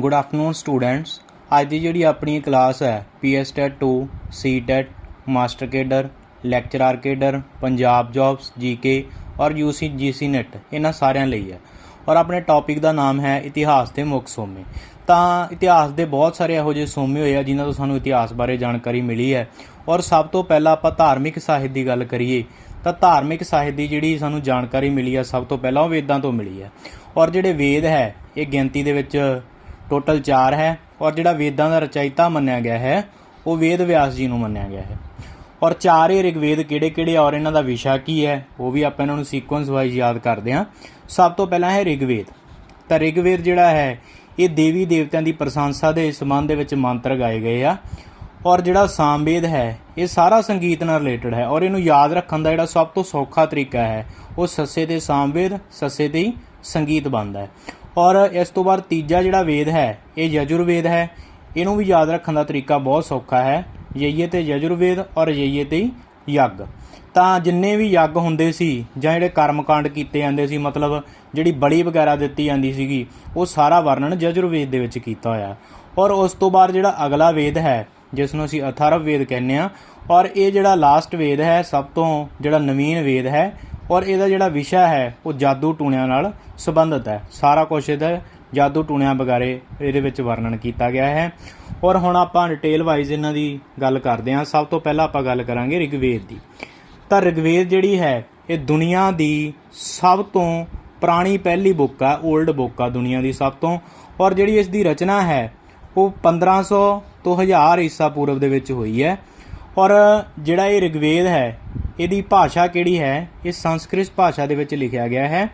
Good afternoon students ਅੱਜ ਦੀ ਜਿਹੜੀ ਆਪਣੀ ਕਲਾਸ ਹੈ PSTET 2 CTET master cadre lecturer cadre Punjab jobs GK ਔਰ ਯੂਸੀ ਜੀਸੀ ਨੈਟ ਇਹਨਾਂ ਸਾਰਿਆਂ ਲਈ ਹੈ। ਔਰ ਆਪਣੇ ਟੌਪਿਕ ਦਾ ਨਾਮ ਹੈ ਇਤਿਹਾਸ ਦੇ ਮੁੱਖ ਸੋਮੇ। ਤਾਂ ਇਤਿਹਾਸ ਦੇ ਬਹੁਤ ਸਾਰੇ ਇਹੋ ਜਿਹੇ ਸੋਮੇ ਹੋਏ ਆ, ਜਿਨ੍ਹਾਂ ਤੋਂ ਸਾਨੂੰ ਇਤਿਹਾਸ ਬਾਰੇ ਜਾਣਕਾਰੀ ਮਿਲੀ ਹੈ। ਔਰ ਸਭ ਤੋਂ ਪਹਿਲਾਂ ਆਪਾਂ ਧਾਰਮਿਕ ਸਾਹਿਤ ਦੀ ਗੱਲ ਕਰੀਏ, ਤਾਂ ਧਾਰਮਿਕ ਸਾਹਿਤ ਦੀ ਜਿਹੜੀ ਸਾਨੂੰ ਜਾਣਕਾਰੀ ਮਿਲੀ ਹੈ, ਸਭ ਤੋਂ ਪਹਿਲਾਂ ਉਹ ਵੇਦਾਂ ਤੋਂ ਮਿਲੀ ਹੈ। ਔਰ ਜਿਹੜੇ ਵੇਦ ਹੈ, ਇਹ ਗਿਣਤੀ ਦੇ ਵਿੱਚ ਟੋਟਲ 4 ਹੈ ਔਰ ਜਿਹੜਾ ਵੇਦਾਂ ਦਾ ਰਚయిਤਾ ਮੰਨਿਆ ਗਿਆ ਹੈ, ਉਹ ਵੇਦ ਵਿਆਸ ਜੀ ਨੂੰ ਮੰਨਿਆ ਗਿਆ ਹੈ। ਔਰ ਚਾਰ ਇਹ ਰਿਗਵੇਦ ਕਿਹੜੇ-ਕਿਹੜੇ ਔਰ ਇਹਨਾਂ ਦਾ ਵਿਸ਼ਾ ਕੀ ਹੈ, ਉਹ ਵੀ ਆਪਾਂ ਇਹਨਾਂ ਨੂੰ ਸੀਕੁਐਂਸ ਵਾਈਜ਼ ਯਾਦ ਕਰਦੇ ਹਾਂ। ਸਭ ਤੋਂ ਪਹਿਲਾਂ ਹੈ ਰਿਗਵੇਦ ਤਾਂ ਰਿਗਵੇਦ ਜਿਹੜਾ ਹੈ, ਇਹ ਦੇਵੀ ਦੇਵਤਿਆਂ ਦੀ ਪ੍ਰਸ਼ੰਸਾ ਦੇ ਸੰਬੰਧ ਦੇ ਵਿੱਚ ਮੰਤਰ ਗਾਏ ਗਏ ਆ। ਔਰ ਜਿਹੜਾ ਸਾਮਵੇਦ ਹੈ, ਇਹ ਸਾਰਾ ਸੰਗੀਤ ਨਾਲ ਰਿਲੇਟਡ ਹੈ। ਔਰ ਇਹਨੂੰ ਯਾਦ ਰੱਖਣ ਦਾ ਜਿਹੜਾ ਸਭ ਤੋਂ ਸੌਖਾ ਤਰੀਕਾ ਹੈ, ਉਹ ਸੱਸੇ ਤੇ ਸਾਮਵੇਦ, ਸੱਸੇ ਤੇ ਹੀ ਸੰਗੀਤ ਬਣਦਾ ਹੈ। ਔਰ ਇਸ ਤੋਂ ਬਾਅਦ ਤੀਜਾ ਜਿਹੜਾ ਵੇਦ ਹੈ, ਇਹ ਯਜੁਰਵੇਦ ਹੈ। ਇਹਨੂੰ ਵੀ ਯਾਦ ਰੱਖਣ ਦਾ ਤਰੀਕਾ ਬਹੁਤ ਸੌਖਾ ਹੈ। ਯਈਏ ਤੇ ਯਜੁਰਵੇਦ ਔਰ ਯਈਏ ਤੇ ਹੀ ਯੱਗ। ਤਾਂ ਜਿੰਨੇ ਵੀ ਯੱਗ ਹੁੰਦੇ ਸੀ ਜਾਂ ਜਿਹੜੇ ਕਰਮਕਾਂਡ ਕੀਤੇ ਜਾਂਦੇ ਸੀ, ਮਤਲਬ ਜਿਹੜੀ ਬਲੀ ਵਗੈਰਾ ਦਿੱਤੀ ਜਾਂਦੀ ਸੀਗੀ, ਉਹ ਸਾਰਾ ਵਰਣਨ ਯਜੁਰਵੇਦ ਦੇ ਵਿੱਚ ਕੀਤਾ ਹੋਇਆ। ਔਰ ਉਸ ਤੋਂ ਬਾਅਦ ਜਿਹੜਾ ਅਗਲਾ ਵੇਦ ਹੈ ਜਿਸ ਨੂੰ ਅਸੀਂ ਅਥਰਵ ਵੇਦ ਕਹਿੰਦੇ ਆ ਔਰ ਇਹ ਜਿਹੜਾ ਲਾਸਟ ਵੇਦ ਹੈ, ਸਭ ਤੋਂ ਜਿਹੜਾ ਨਵੀਨ ਵੇਦ ਹੈ ਔਰ ਇਹਦਾ ਜਿਹੜਾ ਵਿਸ਼ਾ ਹੈ, ਉਹ ਜਾਦੂ ਟੂਣਿਆਂ ਨਾਲ ਸੰਬੰਧਿਤ ਹੈ। ਸਾਰਾ ਕੁਝ ਇਹਦਾ ਜਾਦੂ ਟੂਣਿਆਂ ਬਗਾਰੇ ਇਹਦੇ ਵਿੱਚ ਵਰਣਨ ਕੀਤਾ ਗਿਆ ਹੈ। ਔਰ ਹੁਣ ਆਪਾਂ ਡਿਟੇਲ ਵਾਈਜ਼ ਇਹਨਾਂ ਦੀ ਗੱਲ ਕਰਦੇ ਹਾਂ। ਸਭ ਤੋਂ ਪਹਿਲਾਂ ਆਪਾਂ ਗੱਲ ਕਰਾਂਗੇ ਰਿਗਵੇਦ ਦੀ। ਤਾਂ ਰਿਗਵੇਦ ਜਿਹੜੀ ਹੈ, ਇਹ ਦੁਨੀਆ ਦੀ ਸਭ ਤੋਂ ਪੁਰਾਣੀ ਪਹਿਲੀ ਬੁੱਕ ਆ 올ਡ ਬੁੱਕ ਆ ਦੁਨੀਆ ਦੀ ਸਭ ਤੋਂ। ਔਰ ਜਿਹੜੀ ਇਸ ਦੀ ਰਚਨਾ ਹੈ, ਉਹ 1500 ਤੋਂ 1000 ਈਸਾ ਪੂਰਵ ਦੇ ਵਿੱਚ ਹੋਈ ਹੈ। ਔਰ ਜਿਹੜਾ ਇਹ ਰਿਗਵੇਦ ਹੈ ਇਹਦੀ ਭਾਸ਼ਾ ਕਿਹੜੀ ਹੈ? ਇਹ ਸੰਸਕ੍ਰਿਤ ਭਾਸ਼ਾ ਦੇ ਵਿੱਚ ਲਿਖਿਆ ਗਿਆ ਹੈ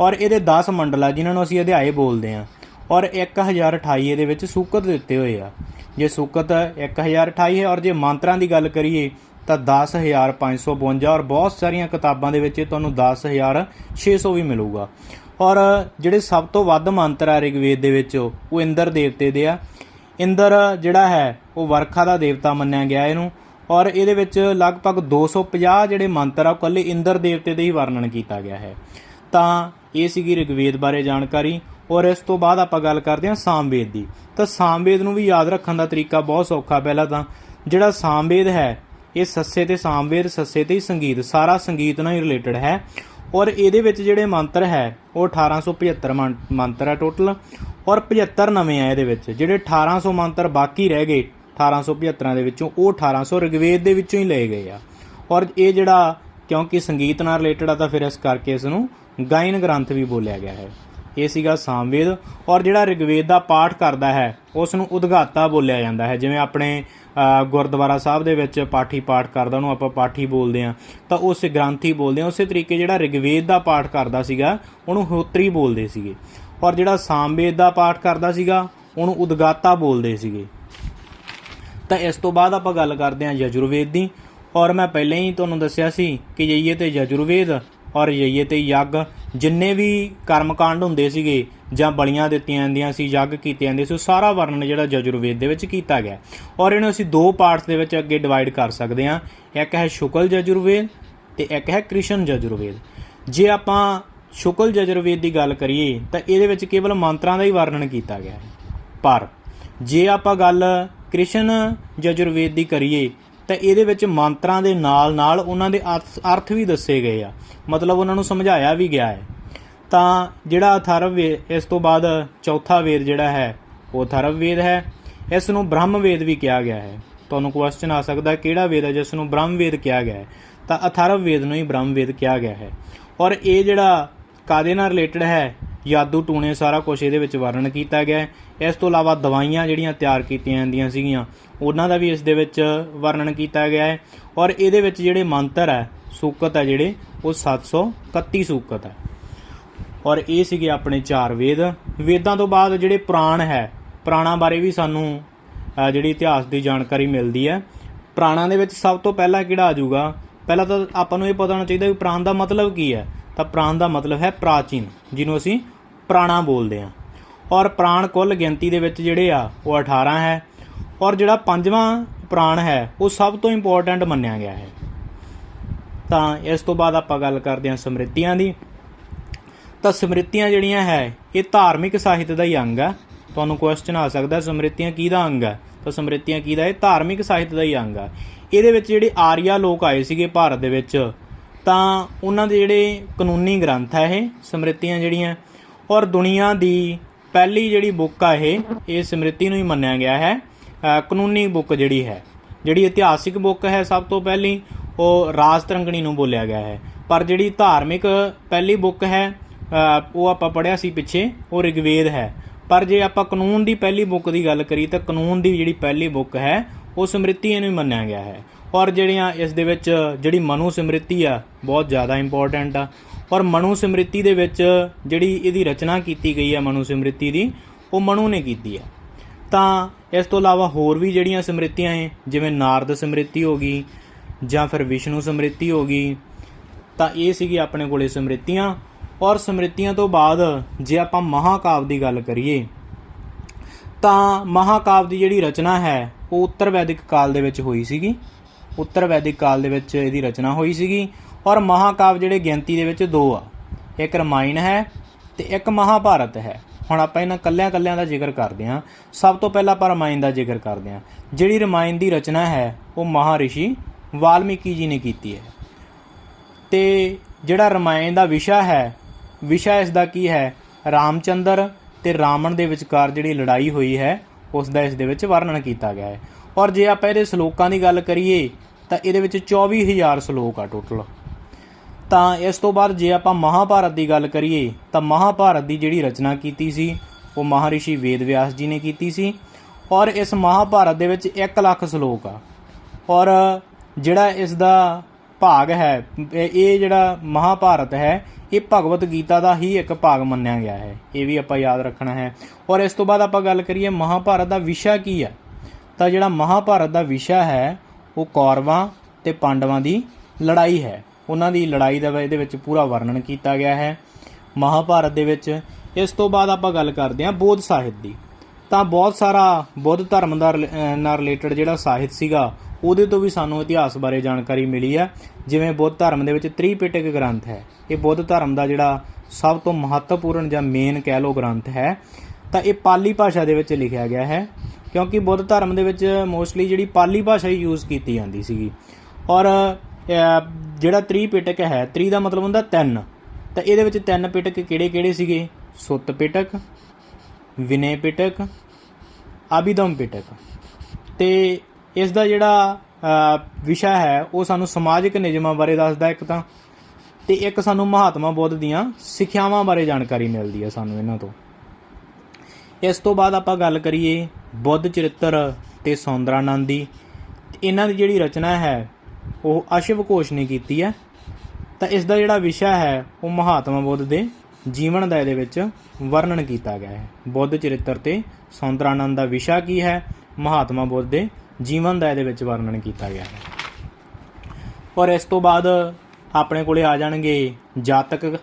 ਔਰ ਇਹਦੇ 10 ਮੰਡਲ ਆ ਜਿਨ੍ਹਾਂ ਨੂੰ ਅਸੀਂ ਅਧਿਆਏ ਬੋਲਦੇ ਹਾਂ ਔਰ 1028 ਇਹਦੇ ਵਿੱਚ ਸੂਕਤ ਦਿੱਤੇ ਹੋਏ ਆ। ਜੇ ਸੂਕਤ 1028 ਹੈ ਔਰ ਜੇ ਮੰਤਰਾਂ ਦੀ ਗੱਲ ਕਰੀਏ ਤਾਂ 10552 ਔਰ ਬਹੁਤ ਸਾਰੀਆਂ ਕਿਤਾਬਾਂ ਦੇ ਵਿੱਚ ਇਹ ਤੁਹਾਨੂੰ 10600 ਵੀ ਮਿਲੂਗਾ। ਔਰ ਜਿਹੜੇ ਸਭ ਤੋਂ ਵੱਧ ਮੰਤਰ ਆ ਰਿਗਵੇਦ ਦੇ ਵਿੱਚ, ਉਹ ਇੰਦਰ ਦੇਵਤੇ ਦੇ ਆ। ਇੰਦਰ ਜਿਹੜਾ ਹੈ, ਉਹ ਵਰਖਾ ਦਾ ਦੇਵਤਾ ਮੰਨਿਆ ਗਿਆ ਇਹਨੂੰ। ਔਰ ਇਹਦੇ ਵਿੱਚ ਲਗਭਗ 250 ਜਿਹੜੇ ਮੰਤਰ ਆ, ਉਹ ਇਕੱਲੇ ਇੰਦਰ ਦੇਵਤੇ ਦੇ ਹੀ ਵਰਣਨ ਕੀਤਾ ਗਿਆ ਹੈ। ਤਾਂ ਇਹ ਸੀਗੀ ਰਿਗਵੇਦ ਬਾਰੇ ਜਾਣਕਾਰੀ। ਔਰ ਇਸ ਤੋਂ ਬਾਅਦ ਆਪਾਂ ਗੱਲ ਕਰਦੇ ਹਾਂ ਸਾਮਵੇਦ ਦੀ। ਤਾਂ ਸਾਮਵੇਦ ਨੂੰ ਵੀ ਯਾਦ ਰੱਖਣ ਦਾ ਤਰੀਕਾ ਬਹੁਤ ਸੌਖਾ ਪਹਿਲਾਂ ਤਾਂ। ਜਿਹੜਾ ਸਾਮਵੇਦ ਹੈ, ਇਹ ਸੱਸੇ ਤੇ ਸਾਮਵੇਦ, ਸੱਸੇ ਤੇ ਹੀ ਸੰਗੀਤ, ਸਾਰਾ ਸੰਗੀਤ ਨਾਲ ਹੀ ਰਿਲੇਟਡ ਹੈ। ਔਰ ਇਹਦੇ ਵਿੱਚ ਜਿਹੜੇ ਮੰਤਰ ਹੈ, ਉਹ 1875 ਮੰ- ਮੰਤਰ ਹੈ ਟੋਟਲ ਔਰ 75 ਨਵੇਂ ਆ ਇਹਦੇ ਵਿੱਚ, ਜਿਹੜੇ 1800 ਮੰਤਰ ਬਾਕੀ ਰਹਿ ਗਏ। 1875 ਦੇ ਵਿੱਚੋਂ ਉਹ 1800 ਰਿਗਵੇਦ ਦੇ ਵਿੱਚੋਂ ਹੀ ਲਏ ਗਏ ਆ। ਔਰ ਇਹ ਜਿਹੜਾ ਕਿਉਂਕਿ ਸੰਗੀਤ ਨਾਲ ਰਿਲੇਟਡ ਆ ਤਾਂ ਫਿਰ ਇਸ ਕਰਕੇ ਇਸ ਨੂੰ ਗਾਇਨ ਗ੍ਰੰਥ ਵੀ ਬੋਲਿਆ ਗਿਆ ਹੈ। ਇਹ ਸੀਗਾ ਸਾਮਵੇਦ। ਔਰ ਜਿਹੜਾ ਰਿਗਵੇਦ ਦਾ ਪਾਠ ਕਰਦਾ ਹੈ ਉਸ ਨੂੰ ਉਦਗਾਤਾ ਬੋਲਿਆ ਜਾਂਦਾ ਹੈ। ਜਿਵੇਂ ਆਪਣੇ ਗੁਰਦੁਆਰਾ ਸਾਹਿਬ ਦੇ ਵਿੱਚ ਪਾਠੀ ਪਾਠ ਕਰਦਾ, ਉਹਨੂੰ ਆਪਾਂ ਪਾਠੀ ਬੋਲਦੇ ਆ ਤਾਂ ਉਸ ਗ੍ਰੰਥੀ ਬੋਲਦੇ ਆ ਉਸੇ ਤਰੀਕੇ ਜਿਹੜਾ ਰਿਗਵੇਦ ਦਾ ਪਾਠ ਕਰਦਾ ਸੀਗਾ, ਉਹਨੂੰ ਹੋਤਰੀ ਬੋਲਦੇ ਸੀਗੇ। ਔਰ ਜਿਹੜਾ ਸਾਮਵੇਦ ਦਾ ਪਾਠ ਕਰਦਾ ਸੀਗਾ, ਉਹਨੂੰ ਉਦਗਾਤਾ ਬੋਲਦੇ ਸੀਗੇ। ਤਾਂ ਇਸ ਤੋਂ ਬਾਅਦ ਆਪਾਂ ਗੱਲ ਕਰਦੇ ਹਾਂ ਯਜੁਰਵੇਦ ਦੀ। ਔਰ ਮੈਂ ਪਹਿਲਾਂ ਹੀ ਤੁਹਾਨੂੰ ਦੱਸਿਆ ਸੀ ਕਿ ਯਈਏ ਤੇ ਯਜੁਰਵੇਦ ਔਰ ਜਈਏ ਤੇ ਯੱਗ ਜਿੰਨੇ ਵੀ ਕਰਮਕਾਂਡ ਹੁੰਦੇ ਸੀਗੇ ਜਾਂ ਬਲੀਆਂ ਦਿੱਤੀਆਂ ਜਾਂਦੀਆਂ ਸੀ, ਯੱਗ ਕੀਤੇ ਜਾਂਦੇ ਸੀ, ਉਹ ਸਾਰਾ ਵਰਣਨ ਜਿਹੜਾ ਯਜੁਰਵੇਦ ਦੇ ਵਿੱਚ ਕੀਤਾ ਗਿਆ। ਔਰ ਇਹਨੂੰ ਅਸੀਂ ਦੋ ਪਾਰਟਸ ਦੇ ਵਿੱਚ ਅੱਗੇ ਡਿਵਾਈਡ ਕਰ ਸਕਦੇ ਹਾਂ। ਇੱਕ ਹੈ ਸ਼ੁਕਲ ਯਜੁਰਵੇਦ ਤੇ ਇੱਕ ਹੈ ਕ੍ਰਿਸ਼ਨ ਯਜੁਰਵੇਦ। ਜੇ ਆਪਾਂ ਸ਼ੁਕਲ ਯਜੁਰਵੇਦ ਦੀ ਗੱਲ ਕਰੀਏ, ਤਾਂ ਇਹਦੇ ਵਿੱਚ ਕੇਵਲ ਮੰਤਰਾਂ ਦਾ ਹੀ ਵਰਣਨ ਕੀਤਾ ਗਿਆ ਹੈ। ਪਰ ਜੇ ਆਪਾਂ ਗੱਲ ਕ੍ਰਿਸ਼ਨ ਯਜੁਰਵੇਦ ਦੀ ਕਰੀਏ, ਤਾਂ ਇਹਦੇ ਵਿੱਚ ਮੰਤਰਾਂ ਦੇ ਨਾਲ ਨਾਲ ਉਹਨਾਂ ਦੇ ਅਰਥ ਅਰਥ ਵੀ ਦੱਸੇ ਗਏ ਆ। ਮਤਲਬ ਉਹਨਾਂ ਨੂੰ ਸਮਝਾਇਆ ਵੀ ਗਿਆ ਹੈ। ਤਾਂ ਜਿਹੜਾ ਅਥਰਵ ਵੇ- ਇਸ ਤੋਂ ਬਾਅਦ ਚੌਥਾ ਵੇਦ ਜਿਹੜਾ ਹੈ, ਉਹ ਅਥਰਵ ਵੇਦ ਹੈ। ਇਸ ਨੂੰ ਬ੍ਰਹਮ ਵੇਦ ਵੀ ਕਿਹਾ ਗਿਆ ਹੈ। ਤੁਹਾਨੂੰ ਕੁਐਸਚਨ ਆ ਸਕਦਾ ਕਿਹੜਾ ਵੇਦ ਹੈ ਜਿਸ ਨੂੰ ਬ੍ਰਹਮ ਵੇਦ ਕਿਹਾ ਗਿਆ ਹੈ। ਤਾਂ ਅਥਰਵ ਵੇਦ ਨੂੰ ਹੀ ਬ੍ਰਹਮ ਵੇਦ ਕਿਹਾ ਗਿਆ ਹੈ। ਔਰ ਇਹ ਜਿਹੜਾ ਕਾਦੇ ਨਾਲ ਰਿਲੇਟਡ ਹੈ ਜਾਦੂ ਟੂਣੇ ਸਾਰਾ ਕੁਝ ਇਹਦੇ ਵਿੱਚ ਵਰਣਨ ਕੀਤਾ ਗਿਆ ਹੈ। ਇਸ ਤੋਂ ਇਲਾਵਾ ਦਵਾਈਆਂ ਜਿਹੜੀਆਂ ਤਿਆਰ ਕੀਤੀਆਂ ਜਾਂਦੀਆਂ ਸੀਗੀਆਂ, ਉਹਨਾਂ ਦਾ ਵੀ ਇਸ ਦੇ ਵਿੱਚ ਵਰਣਨ ਕੀਤਾ ਗਿਆ ਹੈ। ਔਰ ਇਹਦੇ ਵਿੱਚ ਜਿਹੜੇ ਮੰਤਰ ਹੈ, ਸੂਕਤ ਹੈ ਜਿਹੜੇ, ਉਹ 731 ਸੂਕਤ ਹੈ। ਔਰ ਇਹ ਸੀਗੇ ਆਪਣੇ ਚਾਰ ਵੇਦ। ਵੇਦਾਂ ਤੋਂ ਬਾਅਦ ਜਿਹੜੇ ਪੁਰਾਣ ਹੈ, ਪੁਰਾਣਾਂ ਬਾਰੇ ਵੀ ਸਾਨੂੰ ਜਿਹੜੀ ਇਤਿਹਾਸ ਦੀ ਜਾਣਕਾਰੀ ਮਿਲਦੀ ਹੈ। ਪੁਰਾਣਾਂ ਦੇ ਵਿੱਚ ਸਭ ਤੋਂ ਪਹਿਲਾਂ ਕਿਹੜਾ ਆ ਜਾਊਗਾ? ਪਹਿਲਾਂ ਤਾਂ ਆਪਾਂ ਨੂੰ ਇਹ ਪਤਾ ਹੋਣਾ ਚਾਹੀਦਾ ਵੀ ਪੁਰਾਣ ਦਾ ਮਤਲਬ ਕੀ ਹੈ। ਤਾਂ ਪ੍ਰਾਣ ਦਾ ਮਤਲਬ ਹੈ ਪ੍ਰਾਚੀਨ, ਜਿਹਨੂੰ ਅਸੀਂ ਪੁਰਾਣਾ ਬੋਲਦੇ ਹਾਂ। ਔਰ ਪ੍ਰਾਣ ਕੁੱਲ ਗਿਣਤੀ ਦੇ ਵਿੱਚ ਜਿਹੜੇ ਆ, ਉਹ 18 ਹੈ। ਔਰ ਜਿਹੜਾ ਪੰਜਵਾਂ ਪ੍ਰਾਣ ਹੈ, ਉਹ ਸਭ ਤੋਂ ਇੰਪੋਰਟੈਂਟ ਮੰਨਿਆ ਗਿਆ ਹੈ। ਤਾਂ ਇਸ ਤੋਂ ਬਾਅਦ ਆਪਾਂ ਗੱਲ ਕਰਦੇ ਹਾਂ ਸਮ੍ਰਿਤੀਆਂ ਦੀ। ਤਾਂ ਸਮ੍ਰਿਤੀਆਂ ਜਿਹੜੀਆਂ ਹੈ, ਇਹ ਧਾਰਮਿਕ ਸਾਹਿਤ ਦਾ ਹੀ ਅੰਗ ਆ। ਤੁਹਾਨੂੰ ਕੁਐਸਚਨ ਆ ਸਕਦਾ, ਸਮ੍ਰਿਤੀਆਂ ਕਿਹਦਾ ਅੰਗ ਹੈ ਤਾਂ ਸਮ੍ਰਿਤੀਆਂ ਕਿਹਦਾ? ਇਹ ਧਾਰਮਿਕ ਸਾਹਿਤ ਦਾ ਹੀ ਅੰਗ ਆ। ਇਹਦੇ ਵਿੱਚ ਜਿਹੜੇ ਆਰੀਆ ਲੋਕ ਆਏ ਸੀਗੇ ਭਾਰਤ ਦੇ ਵਿੱਚ ਤਾਂ ਉਹਨਾਂ ਦੇ ਜਿਹੜੇ ਕਾਨੂੰਨੀ ਗ੍ਰੰਥ ਹੈ ਇਹ, ਸਮ੍ਰਿਤੀਆਂ ਜਿਹੜੀਆਂ, ਔਰ ਦੁਨੀਆ ਦੀ ਪਹਿਲੀ ਜਿਹੜੀ ਬੁੱਕ ਆ ਇਹ ਇਹ ਸਮ੍ਰਿਤੀ ਨੂੰ ਹੀ ਮੰਨਿਆ ਗਿਆ ਹੈ। ਕਾਨੂੰਨੀ ਬੁੱਕ ਜਿਹੜੀ ਹੈ, ਜਿਹੜੀ ਇਤਿਹਾਸਿਕ ਬੁੱਕ ਹੈ ਸਭ ਤੋਂ ਪਹਿਲੀ, ਉਹ ਰਾਜ ਤਰੰਗਣੀ ਨੂੰ ਬੋਲਿਆ ਗਿਆ ਹੈ। ਪਰ ਜਿਹੜੀ ਧਾਰਮਿਕ ਪਹਿਲੀ ਬੁੱਕ ਹੈ ਉਹ ਆਪਾਂ ਪੜਿਆ ਸੀ ਪਿੱਛੇ, ਉਹ ਰਿਗਵੇਦ ਹੈ। ਪਰ ਜੇ ਆਪਾਂ ਕਾਨੂੰਨ ਦੀ ਪਹਿਲੀ ਬੁੱਕ ਦੀ ਗੱਲ ਕਰੀ ਤਾਂ ਕਾਨੂੰਨ ਦੀ ਜਿਹੜੀ ਪਹਿਲੀ ਬੁੱਕ ਹੈ, ਉਹ ਸਮ੍ਰਿਤੀ ਨੂੰ ਹੀ ਮੰਨਿਆ ਗਿਆ ਹੈ। ਔਰ ਜਿਹੜੀਆਂ ਇਸ ਦੇ ਵਿੱਚ, ਜਿਹੜੀ ਮਨੂ ਸਮ੍ਰਿਤੀ ਆ, ਬਹੁਤ ਜ਼ਿਆਦਾ ਇੰਪੋਰਟੈਂਟ ਆ। ਔਰ ਮਨੂ ਸਮ੍ਰਿਤੀ ਦੇ ਵਿੱਚ ਜਿਹੜੀ ਇਹਦੀ ਰਚਨਾ ਕੀਤੀ ਗਈ ਹੈ ਮਨੂ ਸਮ੍ਰਿਤੀ ਦੀ, ਉਹ ਮਨੂ ਨੇ ਕੀਤੀ ਹੈ ਤਾਂ ਇਸ ਤੋਂ ਇਲਾਵਾ ਹੋਰ ਵੀ ਜਿਹੜੀਆਂ ਸਮ੍ਰਿਤੀਆਂ ਹੈ ਜਿਵੇਂ ਨਾਰਦ ਸਮ੍ਰਿਤੀ ਹੋ ਗਈ ਜਾਂ ਫਿਰ ਵਿਸ਼ਨੂੰ ਸਮ੍ਰਿਤੀ ਹੋ ਗਈ, ਤਾਂ ਇਹ ਸੀਗੀ ਆਪਣੇ ਕੋਲੇ ਸਮ੍ਰਿਤੀਆਂ। ਔਰ ਸਮ੍ਰਿਤੀਆਂ ਤੋਂ ਬਾਅਦ ਜੇ ਆਪਾਂ ਮਹਾਕਾਵ ਦੀ ਗੱਲ ਕਰੀਏ, ਤਾਂ ਮਹਾਕਾਵ ਦੀ ਜਿਹੜੀ ਰਚਨਾ ਹੈ, ਉਹ ਉੱਤਰ ਵੈਦਿਕ ਕਾਲ ਦੇ ਵਿੱਚ ਹੋਈ ਸੀਗੀ। ਉੱਤਰ ਵੈਦਿਕ ਕਾਲ ਦੇ ਵਿੱਚ ਇਹਦੀ ਰਚਨਾ ਹੋਈ ਸੀਗੀ ਔਰ ਮਹਾਕਾਵ ਜਿਹੜੇ ਗਿਣਤੀ ਦੇ ਵਿੱਚ ਦੋ ਆ। ਇੱਕ ਰਮਾਇਣ ਹੈ ਤੇ ਇੱਕ ਮਹਾਭਾਰਤ ਹੈ। ਹੁਣ ਆਪਾਂ ਇਹਨਾਂ ਕੱਲਿਆਂ ਕੱਲਿਆਂ ਦਾ ਜ਼ਿਕਰ ਕਰਦੇ ਹਾਂ। ਸਭ ਤੋਂ ਪਹਿਲਾਂ ਆਪਾਂ ਰਮਾਇਣ ਦਾ ਜ਼ਿਕਰ ਕਰਦੇ ਹਾਂ। ਜਿਹੜੀ ਰਮਾਇਣ ਦੀ ਰਚਨਾ ਹੈ, ਉਹ ਮਹਾਰਿਸ਼ੀ ਵਾਲਮੀਕੀ ਜੀ ਨੇ ਕੀਤੀ ਹੈ। ਤੇ ਜਿਹੜਾ ਰਮਾਇਣ ਦਾ ਵਿਸ਼ਾ ਹੈ, ਵਿਸ਼ਾ ਇਸ ਦਾ ਕੀ ਹੈ? ਰਾਮਚੰਦਰ ਤੇ ਰਾਵਣ ਦੇ ਵਿਚਕਾਰ ਜਿਹੜੀ ਲੜਾਈ ਹੋਈ ਹੈ ਉਸ ਦਾ ਇਸ ਦੇ ਵਿੱਚ ਵਰਣਨ ਕੀਤਾ ਗਿਆ ਹੈ। ਔਰ ਜੇ ਆਪਾਂ ਇਹਦੇ ਸ਼ਲੋਕਾਂ ਦੀ ਗੱਲ ਕਰੀਏ, ਤਾਂ ਇਹਦੇ ਵਿੱਚ 24000 ਸ਼ਲੋਕ ਆ ਟੋਟਲ ਤਾਂ ਇਸ ਤੋਂ ਬਾਅਦ ਜੇ ਆਪਾਂ ਮਹਾਭਾਰਤ ਦੀ ਗੱਲ ਕਰੀਏ, ਤਾਂ ਮਹਾਭਾਰਤ ਦੀ ਜਿਹੜੀ ਰਚਨਾ ਕੀਤੀ ਸੀ, ਉਹ ਮਹਾਰਿਸ਼ੀ ਵੇਦ ਵਿਆਸ ਜੀ ਨੇ ਕੀਤੀ ਸੀ। ਔਰ ਇਸ ਮਹਾਭਾਰਤ ਦੇ ਵਿੱਚ 1 ਲੱਖ ਸ਼ਲੋਕ ਆ। ਔਰ ਜਿਹੜਾ ਇਸ ਦਾ ਭਾਗ ਹੈ, ਇਹ ਇਹ ਜਿਹੜਾ ਮਹਾਭਾਰਤ ਹੈ, ਇਹ ਭਗਵਤ ਗੀਤਾ ਦਾ ਹੀ ਇੱਕ ਭਾਗ ਮੰਨਿਆ ਗਿਆ ਹੈ। ਇਹ ਵੀ ਆਪਾਂ ਯਾਦ ਰੱਖਣਾ ਹੈ। ਔਰ ਇਸ ਤੋਂ ਬਾਅਦ ਆਪਾਂ ਗੱਲ ਕਰੀਏ ਮਹਾਭਾਰਤ ਦਾ ਵਿਸ਼ਾ ਕੀ ਹੈ? ਤਾਂ ਜਿਹੜਾ ਮਹਾਭਾਰਤ ਦਾ ਵਿਸ਼ਾ ਹੈ, ਉਹ ਕੌਰਵਾਂ ਤੇ ਪਾਂਡਵਾਂ ਦੀ ਲੜਾਈ ਹੈ। ਉਹਨਾਂ ਦੀ ਲੜਾਈ ਦਾ ਇਹਦੇ ਵਿੱਚ ਪੂਰਾ ਵਰਣਨ ਕੀਤਾ ਗਿਆ ਹੈ। ਮਹਾਭਾਰਤ ਦੇ ਵਿੱਚ ਇਸ ਤੋਂ ਬਾਅਦ ਆਪਾਂ ਗੱਲ ਕਰਦੇ ਹਾਂ ਬੋਧ ਸਾਹਿਤ ਦੀ। ਤਾਂ ਬਹੁਤ ਸਾਰਾ ਬੁੱਧ ਧਰਮ ਦਾ ਰਿਲੇ- ਨਾਲ ਰਿਲੇਟਡ ਜਿਹੜਾ ਸਾਹਿਤ ਸੀਗਾ, ਉਹਦੇ ਤੋਂ ਵੀ ਸਾਨੂੰ ਇਤਿਹਾਸ ਬਾਰੇ ਜਾਣਕਾਰੀ ਮਿਲੀ ਹੈ। ਜਿਵੇਂ ਬੁੱਧ ਧਰਮ ਦੇ ਵਿੱਚ ਤ੍ਰਿਪਿਟਕ ਗ੍ਰੰਥ ਹੈ। ਇਹ ਬੁੱਧ ਧਰਮ ਦਾ ਜਿਹੜਾ ਸਭ ਤੋਂ ਮਹੱਤਵਪੂਰਨ ਜਾਂ ਮੇਨ ਕਹਿ ਲੋ ਗ੍ਰੰਥ ਹੈ। ਤਾਂ ਇਹ ਪਾਲੀ ਭਾਸ਼ਾ ਦੇ ਵਿੱਚ ਲਿਖਿਆ ਗਿਆ ਹੈ। ਕਿਉਂਕਿ ਬੁੱਧ ਧਰਮ ਦੇ ਵਿੱਚ ਮੋਸਟਲੀ ਜਿਹੜੀ ਪਾਲੀ ਭਾਸ਼ਾ ਹੀ ਯੂਜ਼ ਕੀਤੀ ਜਾਂਦੀ ਸੀਗੀ। ਔਰ ਜਿਹੜਾ ਤ੍ਰੀ ਪਿਟਕ ਹੈ, ਤ੍ਰੀ ਦਾ ਮਤਲਬ ਹੁੰਦਾ ਤਿੰਨ। ਤਾਂ ਇਹਦੇ ਵਿੱਚ ਤਿੰਨ ਪਿਟਕ ਕਿਹੜੇ ਕਿਹੜੇ ਸੀਗੇ? ਸੁੱਤ ਪਿਟਕ, ਵਿਨੇ ਪਿਟਕ ਆਬਿਦਮ ਪਿਟਕ। ਤੇ ਇਸ ਦਾ ਜਿਹੜਾ ਵਿਸ਼ਾ ਹੈ, ਉਹ ਸਾਨੂੰ ਸਮਾਜਿਕ ਨਿਯਮਾਂ ਬਾਰੇ ਦੱਸਦਾ ਇੱਕ ਤਾਂ। ਤੇ ਇੱਕ ਸਾਨੂੰ ਮਹਾਤਮਾ ਬੁੱਧ ਦੀਆਂ ਸਿੱਖਿਆਵਾਂ ਬਾਰੇ ਜਾਣਕਾਰੀ ਮਿਲਦੀ ਹੈ ਸਾਨੂੰ ਇਹਨਾਂ ਤੋਂ। ਇਸ ਤੋਂ ਬਾਅਦ ਆਪਾਂ ਗੱਲ ਕਰੀਏ ਬੁੱਧ ਚਰਿੱਤਰ ਤੇ ਸੌਂਦਰਾਨੰਦ ਦੀ। ਇਹਨਾਂ ਦੀ ਜਿਹੜੀ ਰਚਨਾ ਹੈ, ਉਹ ਅਸ਼ਿਵ ਘੋਸ਼ ਨੇ ਕੀਤੀ ਹੈ। ਤਾਂ ਇਸ ਦਾ ਜਿਹੜਾ ਵਿਸ਼ਾ ਹੈ, ਉਹ ਮਹਾਤਮਾ ਬੁੱਧ ਦੇ ਜੀਵਨ ਦਾ ਇਹਦੇ ਵਿੱਚ ਵਰਣਨ ਕੀਤਾ ਗਿਆ ਹੈ। ਬੁੱਧ ਚਰਿੱਤਰ ਤੇ ਸੌਂਦਰਾਨੰਦ ਦਾ ਵਿਸ਼ਾ ਕੀ ਹੈ, ਮਹਾਤਮਾ ਬੁੱਧ ਦੇ ਜੀਵਨ ਦਾ ਇਹਦੇ ਵਿੱਚ ਵਰਣਨ ਕੀਤਾ ਗਿਆ ਹੈ। ਔਰ ਇਸ ਤੋਂ ਬਾਅਦ ਆਪਣੇ ਕੋਲੇ ਆ ਜਾਣਗੇ ਜਾਤਕ।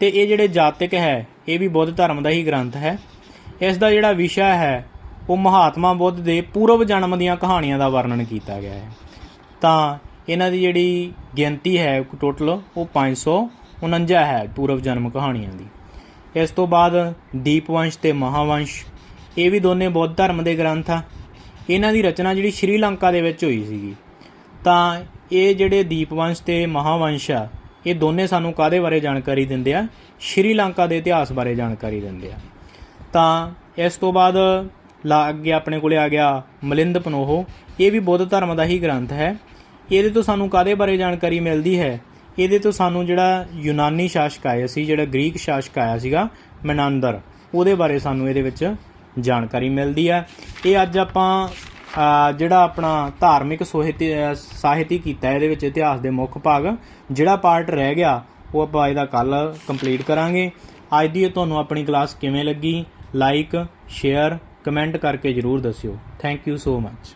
ਤੇ ਇਹ ਜਿਹੜੇ ਜਾਤਕ ਹੈ, ਇਹ ਵੀ ਬੁੱਧ ਧਰਮ ਦਾ ਹੀ ਗ੍ਰੰਥ ਹੈ। ਇਸ ਦਾ ਜਿਹੜਾ ਵਿਸ਼ਾ ਹੈ, ਉਹ ਮਹਾਤਮਾ ਬੁੱਧ ਦੇ ਪੂਰਵ ਜਨਮ ਦੀਆਂ ਕਹਾਣੀਆਂ ਦਾ ਵਰਣਨ ਕੀਤਾ ਗਿਆ ਹੈ। ਤਾਂ ਇਹਨਾਂ ਦੀ ਜਿਹੜੀ ਗਿਣਤੀ ਹੈ ਟੋਟਲ ਉਹ 549 ਹੈ ਪੂਰਵ ਜਨਮ ਕਹਾਣੀਆਂ ਦੀ। ਇਸ ਤੋਂ ਬਾਅਦ ਦੀਪਵੰਸ਼ ਤੇ ਮਹਾਵੰਸ਼, ਇਹ ਵੀ ਦੋਨੇ ਬੁੱਧ ਧਰਮ ਦੇ ਗ੍ਰੰਥ ਆ। ਇਹਨਾਂ ਦੀ ਰਚਨਾ ਜਿਹੜੀ ਸ਼੍ਰੀਲੰਕਾ ਦੇ ਵਿੱਚ ਹੋਈ ਸੀਗੀ। ਤਾਂ ਇਹ ਜਿਹੜੇ ਦੀਪਵੰਸ਼ ਤੇ ਮਹਾਵੰਸ਼ ਆ, ਇਹ ਦੋਨੇ ਸਾਨੂੰ ਕਾਦੇ ਬਾਰੇ ਜਾਣਕਾਰੀ ਦਿੰਦੇ ਆ? ਸ਼੍ਰੀਲੰਕਾ ਦੇ ਇਤਿਹਾਸ ਬਾਰੇ ਜਾਣਕਾਰੀ ਦਿੰਦੇ ਆ। ਤਾਂ ਇਸ ਤੋਂ ਬਾਅਦ ਲਾ ਅੱਗੇ ਆਪਣੇ ਕੋਲੇ ਆ ਗਿਆ ਮਲਿੰਦ ਪਨੋਹੋ। ਇਹ ਵੀ ਬੁੱਧ ਧਰਮ ਦਾ ਹੀ ਗ੍ਰੰਥ ਹੈ। ਇਹਦੇ ਤੋਂ ਸਾਨੂੰ ਕਾਦੇ ਬਾਰੇ ਜਾਣਕਾਰੀ ਮਿਲਦੀ ਹੈ? ਇਹਦੇ ਤੋਂ ਸਾਨੂੰ ਜਿਹੜਾ ਯੂਨਾਨੀ ਸ਼ਾਸਕ ਆਇਆ ਸੀ ਜਿਹੜਾ ਗ੍ਰੀਕ ਸ਼ਾਸਕ ਆਇਆ ਸੀਗਾ ਮਨਾਂਦਰ ਉਹਦੇ ਬਾਰੇ ਸਾਨੂੰ ਇਹਦੇ ਵਿੱਚ ਜਾਣਕਾਰੀ ਮਿਲਦੀ ਹੈ। ਇਹ ਅੱਜ ਆਪਾਂ ਜਿਹੜਾ ਆਪਣਾ ਧਾਰਮਿਕ ਸੋਹਿਤ ਅਹ, ਕੀਤਾ ਇਹਦੇ ਵਿੱਚ ਇਤਿਹਾਸ ਦੇ ਮੁੱਖ ਭਾਗ ਜਿਹੜਾ ਪਾਰਟ ਰਹਿ ਗਿਆ ਉਹ ਆਪਾਂ ਇਹਦਾ ਕੱਲ ਕੰਪਲੀਟ ਕਰਾਂਗੇ। ਅੱਜ ਦੀ ਇਹ ਤੁਹਾਨੂੰ ਆਪਣੀ ਕਲਾਸ ਕਿਵੇਂ ਲੱਗੀ? ਲਾਈਕ ਸ਼ੇਅਰ ਕਮੈਂਟ ਕਰਕੇ ਜਰੂਰ ਦੱਸਿਓ। Thank you so much